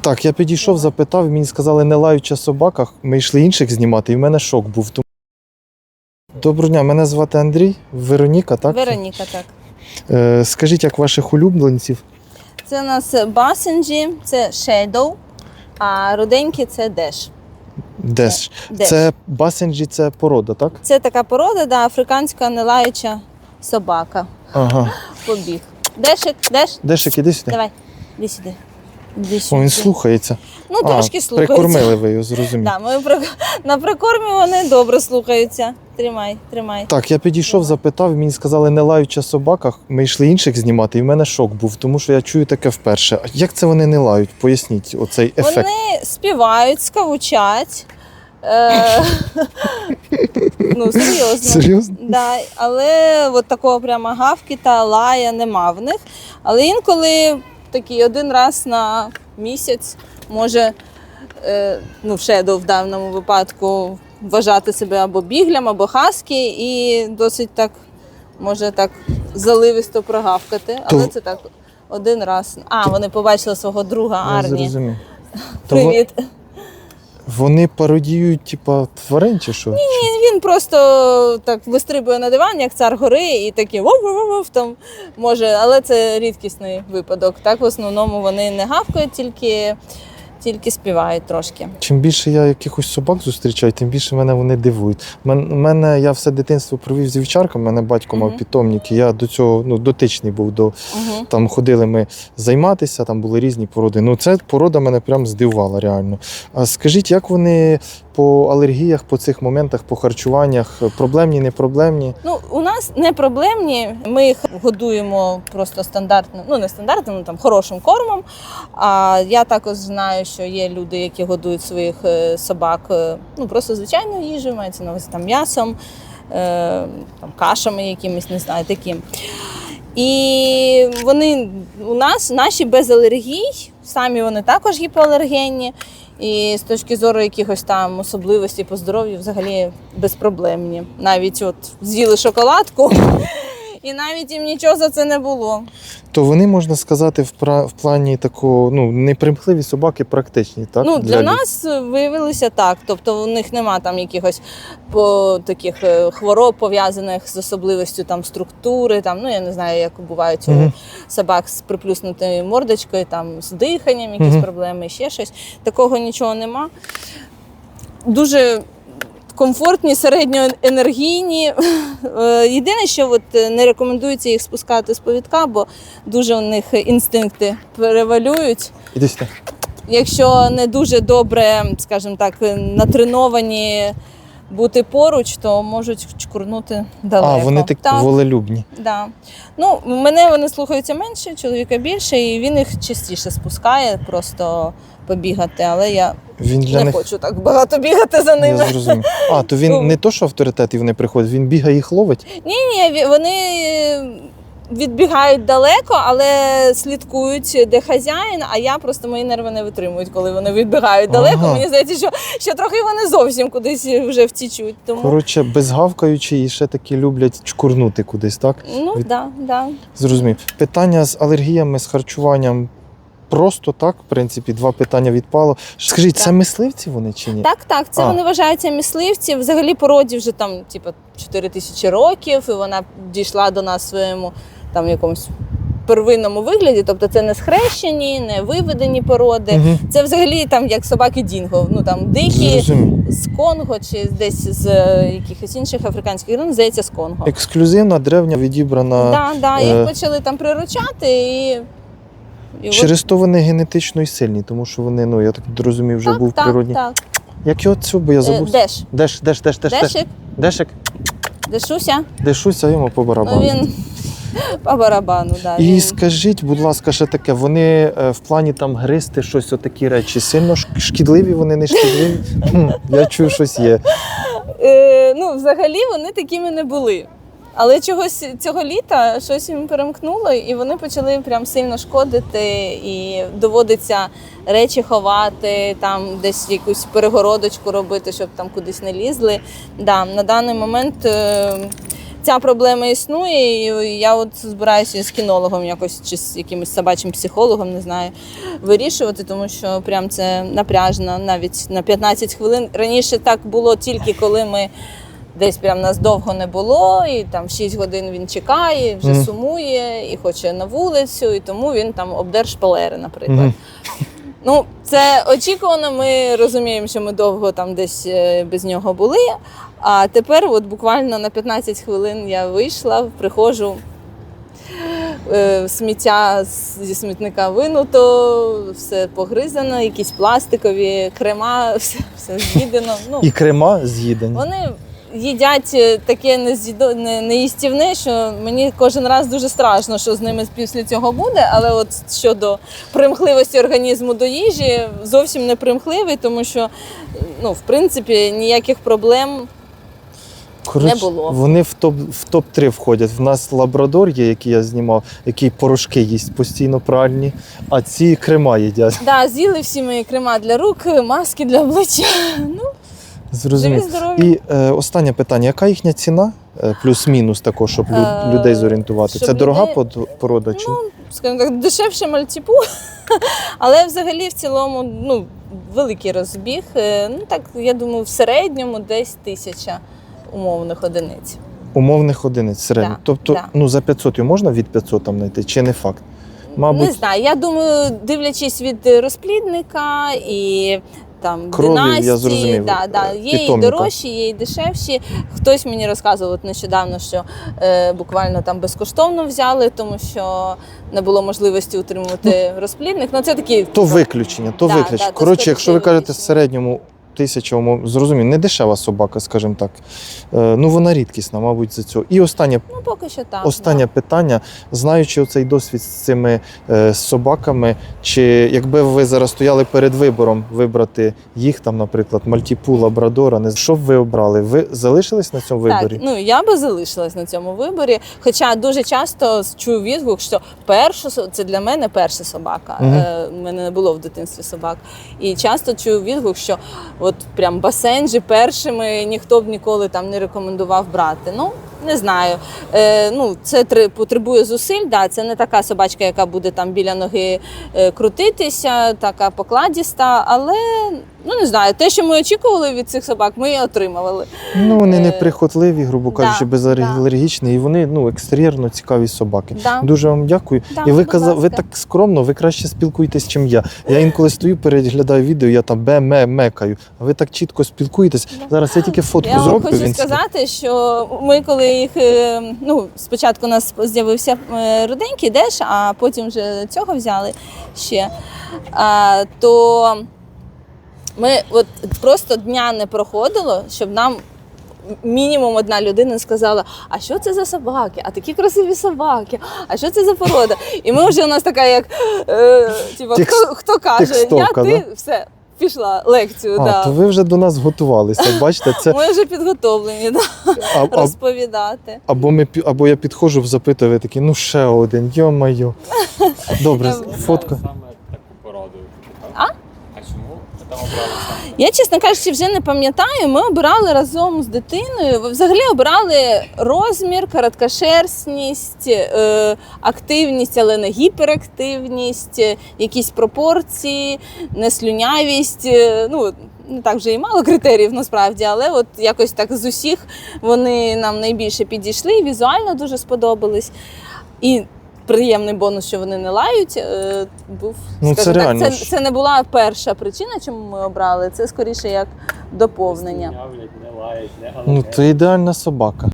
Так, я підійшов, запитав, мені сказали, не лаюча собака. Ми йшли інших знімати, і в мене шок був. Тому- Доброго дня, мене звати Андрій, Вероніка, так? Вероніка, так. Е, скажіть, як ваших улюбленців? Це у нас басенджі, це Shadow, а руденькі це Деш. Деш. Деш. Це басенджі, це порода, так? Це така порода, да, африканська нелаюча собака. Ага. Побіг. Дешик, Деш, Дешик, іди сюди. давай, іди сюди. О, він слухається. Ну, трошки а, слухається. Прикормили ви його, зрозумів. Да, ми при... На прикормі вони добре слухаються. Тримай, тримай. Так, я підійшов, запитав, мені сказали, не лаюча собака. Ми йшли інших знімати, і в мене шок був, тому що я чую таке вперше. А Як це вони не лають? Поясніть оцей ефект. Вони співають, скавучать. Е... ну, серйозно. Серйозно? Да, але от такого прямо гавки та лая нема в них. Але інколи такий один раз на місяць може е, ну, шедо в даному випадку вважати себе або біглям, або хаски, і досить так може так заливисто прогавкати. Але це так один раз. А, вони побачили свого друга Арні. Привіт. вони пародіюють, типа, тварин чи що? Він просто так вистрибує на диван, як цар гори, і такий вов-вов-вов там може, але це рідкісний випадок. Так, в основному вони не гавкають, тільки, тільки співають трошки. Чим більше я якихось собак зустрічаю, тим більше мене вони дивують. Мен- мене я все дитинство провів з вівчарком, мене батько мав Мгм. питомник, і я до цього ну, дотичний був до Угу. там ходили ми займатися, там були різні породи. Ну, ця порода мене прям здивувала реально. А скажіть, як вони по алергіях, по цих моментах, по харчуваннях, проблемні, не проблемні? Ну, у нас не проблемні. Ми їх годуємо просто стандартним, ну не стандартним, ну, там хорошим кормом. А я також знаю, що є люди, які годують своїх е, собак е, ну просто звичайною їжею, мається на увазі там м'ясом, е, там кашами якимись, не знаю, таким. І вони у нас наші без алергій, самі вони також гіпоалергенні. І з точки зору якихось там особливостей по здоров'ю взагалі безпроблемні. Навіть от з'їли шоколадку, і навіть їм нічого за це не було. То вони, можна сказати, в, пра- в плані такого, ну, непримхливі собаки практичні, так? ну, для люд- нас виявилося так. Тобто у них нема там якихось по таких е, хвороб пов'язаних з особливістю там структури, там, ну я не знаю, як бувають у Мгм. собак з приплюснутою мордочкою, там з диханням, якісь Мгм. проблеми, ще щось. Такого нічого нема. Дуже комфортні, середньоенергійні. Е, Єдине, що от е, не рекомендується їх спускати з повідка, бо дуже у них інстинкти перевалюють. Іди сюди. Якщо не дуже добре, скажімо так, натреновані бути поруч, то можуть чкурнути далеко. А, вони такі так, волелюбні. да. Ну, мене вони слухаються менше, чоловіка більше, і він їх частіше спускає, просто побігати. Але я Він для не них. хочу так багато бігати за ними. Я зрозумів. А, то він Ну. не то, що авторитет і вони приходять, він бігає їх ловить. Ні, ні, вони відбігають далеко, але слідкують, де хазяїн. А я просто мої нерви не витримують, коли вони відбігають далеко. Ага. Мені здається, що ще трохи вони зовсім кудись вже втічуть. Тому Коротше, безгавкаючи і ще таки люблять чкурнути кудись, так? ну від- да, да. Зрозумів. Питання з алергіями, з харчуванням. Просто так, в принципі, два питання відпало. Скажіть, це мисливці вони чи ні? Так, так, це А. вони вважаються мисливці. Взагалі породі вже там, типу, 4 тисячі років, і вона дійшла до нас в своєму там якомусь первинному вигляді. Тобто це не схрещені, не виведені породи. Угу. Це взагалі там як собаки Дінго. Ну там дикі Зрозумів. з Конго чи десь з е, якихось інших африканських країн, здається, з Конго. Ексклюзивна, древня, відібрана. Да, да, е, їх почали там приручати і. і от- Через то вони генетично і сильні, тому що вони, ну я так розумію, вже так, був так, природній. так. Як його цього, бо я Е, забув. Деш. Деш, деш, деш, деш, деш. Дешик, Дешик, дешуся. дешуся йому по Ну, він по барабану, да. І скажіть, будь ласка, ще таке, вони е, в плані там гристи щось, отакі речі, сильно шкідливі, вони не шкідливі? Я чую, щось є. Е, ну, взагалі вони такими не були. Але чогось цього літа щось їм перемкнуло, і вони почали прям сильно шкодити, і доводиться речі ховати, там десь якусь перегородочку робити, щоб там кудись не лізли. Да, на даний момент е, ця проблема існує, і я от збираюся з кінологом якось чи з якимось собачим психологом, не знаю, вирішувати, тому що прям це напряжно навіть на 15 хвилин. Раніше так було тільки коли ми. Десь прям нас довго не було, і там 6 годин він чекає, вже Мгм. сумує і хоче на вулицю, і тому він там обдер шпалери, наприклад. Мгм. Ну, це очікувано. Ми розуміємо, що ми довго там десь е, без нього були. А тепер, от буквально на 15 хвилин я вийшла, приходжу. е, Сміття зі смітника винуто, все погризано, якісь пластикові крема, все, все з'їдено. Ну, І крема з'їдені. вони їдять е, таке неїстівне, що мені кожен раз дуже страшно, що з ними після цього буде. Але от щодо примхливості організму до їжі, зовсім не примхливий, тому що ну, в принципі ніяких проблем. Коротше, не було. Вони в топ в топ 3 входять. В нас лабрадор є, який я знімав, який порошки їсть постійно пральні, а ці крема їдять. Да, з'їли всі мої крема для рук, маски для обличчя. Ну, Зрозумів. І е, останнє питання: яка їхня ціна? Е, Плюс-мінус також, щоб лю- Е, людей зорієнтувати. щоб Це дорога людей- под- порода чи Ну, скажімо так, дешевше мальтіпу, але взагалі в цілому ну, великий розбіг. Е, Ну так, я думаю, в середньому десь тисяча умовних одиниць. умовних одиниць середньо. Да, тобто, да. ну за 500 його можна від 500 там знайти, чи не факт? Мабуть- Не знаю. Я думаю, дивлячись від розплідника і там Крові, я династії, зрозумів, да, да. Є є і дорожчі, є і дешевші. Хтось мені розказував от нещодавно, що е, буквально там безкоштовно взяли, тому що не було можливості утримувати розплідник. Ну це такі То виключення, то Да, виключення. да, Коротше, якщо ви кажете в середньому тисяча, умов- зрозумів, не дешева собака, скажімо так. Е, ну вона рідкісна, мабуть, за цього. І останнє ну поки що так. Останнє питання. Знаючи оцей досвід з цими е, собаками, чи якби ви зараз стояли перед вибором вибрати їх, там, наприклад, Мальтіпу, Лабрадора, не що б ви обрали? Ви залишились на цьому Так, виборі? ну я би залишилась на цьому виборі. Хоча дуже часто чую відгук, що перша со- це для мене перша собака. Мгм. Е, У мене не було в дитинстві собак. І часто чую відгук, що от прям басенджі першими ніхто б ніколи там не рекомендував брати. Ну не знаю. Е, ну це три, потребує зусиль. Да, це не така собачка, яка буде там біля ноги е, крутитися, така покладіста. Але ну не знаю, те, що ми очікували від цих собак, ми і отримували. Ну вони е, неприхотливі, грубо да, кажучи, безалергічні, і вони ну екстер'єрно цікаві собаки. Да. Дуже вам дякую. Да, і ви казав, ви так скромно, ви краще спілкуєтесь, чим я. Я інколи стою, переглядаю відео, я там бе ме мекаю. А ви так чітко спілкуєтесь. Да. Зараз я тільки фотку Я вам зроблю. в хочу Інсті. сказати, що ми, коли їх е, ну спочатку у нас з'явився е, руденький деш, а потім вже цього взяли ще. А, то ми от просто дня не проходило, щоб нам. Мінімум одна людина сказала: а що це за собаки? А такі красиві собаки, а що це за порода? І ми вже у нас така, як е, типу, Текст- хто, хто каже, я текстовка, ти все, пішла лекцію. А, да. то ви вже до нас готувалися. Бачите, це Ми вже підготовлені да, а, а, розповідати. або ми або я підходжу, запитую, ви такі, ну ще один, йо-моє. Добре, Я- фотка. Саме таку породу. А? А чому ви Я, чесно кажучи, вже не пам'ятаю. Ми обирали разом з дитиною. Взагалі обирали розмір, короткошерстність, е, активність, але не гіперактивність, е, якісь пропорції, неслюнявість. е, Ну, не так вже і мало критеріїв насправді, але от якось так з усіх вони нам найбільше підійшли, візуально дуже сподобались. І приємний бонус, що вони не лають, е, був Ну, це так, реально це, це не була перша причина, чому ми обрали. Це скоріше як доповнення. Не лають, не Ну, це ідеальна собака.